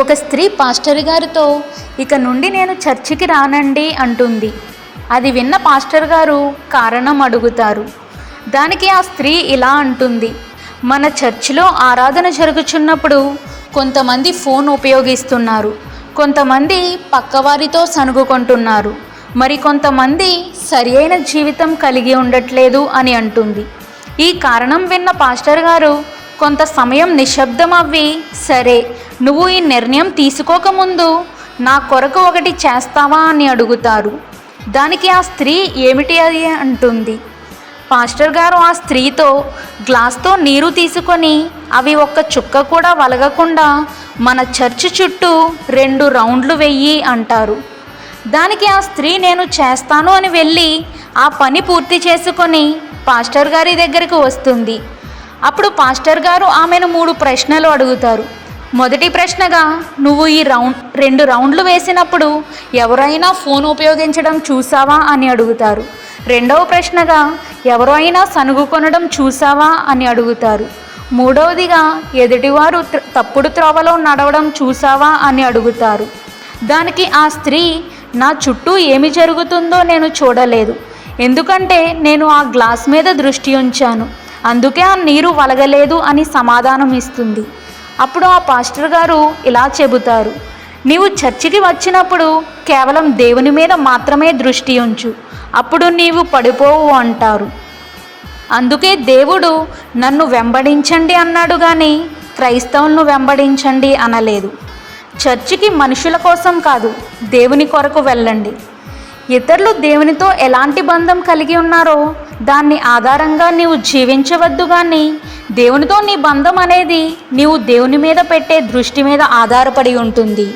ఒక స్త్రీ పాస్టర్ గారితో ఇక నుండి నేను చర్చికి రానండి అంటుంది. అది విన్న పాస్టర్ గారు కారణం అడుగుతారు. దానికి ఆ స్త్రీ ఇలా అంటుంది. మన చర్చిలో ఆరాధన జరుగుచున్నప్పుడు కొంతమంది ఫోన్ ఉపయోగిస్తున్నారు. కొంతమంది పక్కవారితో సనుగుకుంటున్నారు మరి కొంతమంది సరియైన జీవితం కలిగి ఉండట్లేదు అని అంటుంది. ఈ కారణం విన్న పాస్టర్ గారు కొంత సమయం నిశ్శబ్దం అవ్వి సరే నువ్వు ఈ నిర్ణయం తీసుకోకముందు నా కొరకు ఒకటి చేస్తావా అని అడుగుతారు. దానికి ఆ స్త్రీ ఏమిటి అది అంటుంది. పాస్టర్ గారు ఆ స్త్రీతో గ్లాస్తో నీరు తీసుకొని అవి ఒక్క చుక్క కూడా వలగకుండా మన చర్చి చుట్టూ రెండు రౌండ్లు వెయ్యి అంటారు. దానికి ఆ స్త్రీ నేను చేస్తాను అని వెళ్ళి ఆ పని పూర్తి చేసుకొని పాస్టర్ గారి దగ్గరికి వస్తుంది. అప్పుడు పాస్టర్ గారు ఆమెను మూడు ప్రశ్నలు అడుగుతారు. మొదటి ప్రశ్నగా నువ్వు ఈ రౌండ్ రెండు రౌండ్లు వేసినప్పుడు ఎవరైనా ఫోన్ ఉపయోగించడం చూసావా? అని అడుగుతారు. రెండవ ప్రశ్నగా ఎవరైనా సనుగు కొనడం చూసావా? అని అడుగుతారు. మూడవదిగా ఎదుటివారు తప్పుడు త్రోవలో నడవడం చూసావా? అని అడుగుతారు. దానికి ఆ స్త్రీ నా చుట్టూ ఏమి జరుగుతుందో నేను చూడలేదు. ఎందుకంటే నేను ఆ గ్లాస్ మీద దృష్టి ఉంచాను. అందుకే ఆ నీరు వలగలేదు అని సమాధానం ఇస్తుంది. అప్పుడు ఆ పాస్టర్ గారు ఇలా చెబుతారు నీవు చర్చికి వచ్చినప్పుడు కేవలం దేవుని మీద మాత్రమే దృష్టి ఉంచు అప్పుడు నీవు పడిపోవు అంటారు. అందుకే దేవుడు నన్ను వెంబడించండి అన్నాడు కానీ క్రైస్తవులను వెంబడించండి అనలేదు. చర్చికి మనుషుల కోసం కాదు దేవుని కొరకు వెళ్ళండి. ఇతరులు దేవునితో ఎలాంటి బంధం కలిగి ఉన్నారో దాన్ని ఆధారంగా నీవు జీవించవద్దు కానీ దేవునితో నీ బంధం అనేది నీవు దేవుని మీద పెట్టే దృష్టి మీద ఆధారపడి ఉంటుంది.